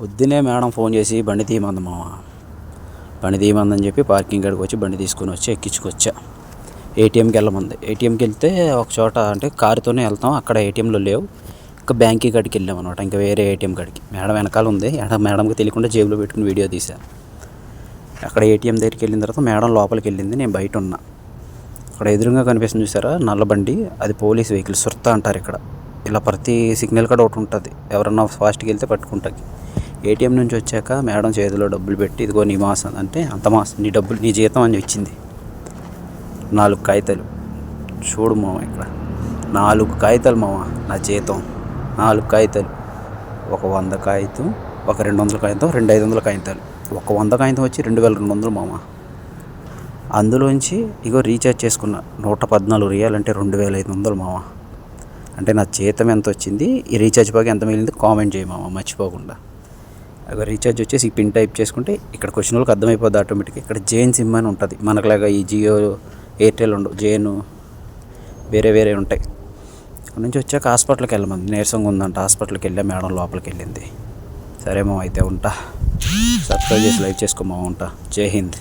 పొద్దునే madam phone చేసి బండి తీయమంది మామ. బండి తీయమందని చెప్పి పార్కింగ్ కాడికి వచ్చి బండి తీసుకొని వచ్చి ఎక్కించుకొచ్చా. ఏటీఎంకి వెళ్ళమంది. ఏటీఎంకి వెళ్తే ఒక చోట అంటే కారుతోనే వెళ్తాం. అక్కడ ఏటీఎంలో లేవు. ఇంకా బ్యాంక్ కాడికి వెళ్ళాం అనమాట ఇంకా వేరే ఏటీఎం కాడికి. మేడం వెనకాల ఉంది. మేడంకి తెలియకుండా జేబులో పెట్టుకుని వీడియో తీశాను అక్కడ ఏటీఎం దగ్గరికి వెళ్ళిన తర్వాత మేడం లోపలికి వెళ్ళింది. నేను బయట ఉన్నా. అక్కడ ఎదురుగా కనిపిస్తుంది చూసారా? నల్ల బండి. అది పోలీస్ వెహికల్. సుర్త అంటారు ఇక్కడ. ఇలా ప్రతి సిగ్నల్ కూడా ఒకటి ఉంటుంది. ఎవరన్నా ఫాస్ట్కి వెళ్తే పట్టుకుంటుంది ఏటీఎం నుంచి వచ్చాక మేడం చేతిలో డబ్బులు పెట్టి ఇదిగో నీ మాసం అంటే అంత మాసం నీ డబ్బులు నీ జీతం అని వచ్చింది నాలుగు కాగితాలు. చూడు మామ ఇక్కడ. నాలుగు కాగితాలు మామ నా జీతం. నాలుగు కాగితాలు. ఒక వంద కాగితం ఒక రెండు వందల కాగితం రెండు ఐదు వందల కాగితాలు. ఒక వంద కాగితం వచ్చి రెండు వేల రెండు వందలు మామ. అందులోంచి ఇగో రీఛార్జ్ చేసుకున్న నూట పద్నాలుగు రియాలు అంటే రెండు వేల ఐదు వందలు మామ. అంటే నా జీతం ఎంత వచ్చింది? ఈ రీఛార్జ్ బాగా ఎంత మిగిలింది? కామెంట్ చేయమామ మర్చిపోకుండా. రీఛార్జ్ వచ్చేసి పిన్ టైప్ చేసుకుంటే ఇక్కడ క్వశ్చన్ వాళ్ళకి అర్థమైపోద్ది ఆటోమేటిక్గా ఇక్కడ జేఎన్ సిమ్ అని ఉంటుంది. మనకులాగా ఈ జియో ఎయిర్టెల్ ఉండవు. జేఎన్ వేరే వేరే ఉంటాయి. అక్కడ నుంచి వచ్చాక హాస్పిటల్కి వెళ్ళమంది నీరసంగా ఉందంట. హాస్పిటల్కి వెళ్ళా మేడం లోపలికి వెళ్ళింది. సరేమో అయితే ఉంటా. సబ్స్క్రైబ్ చేసి లైక్ చేసుకోమో ఉంటా. జై హింద్.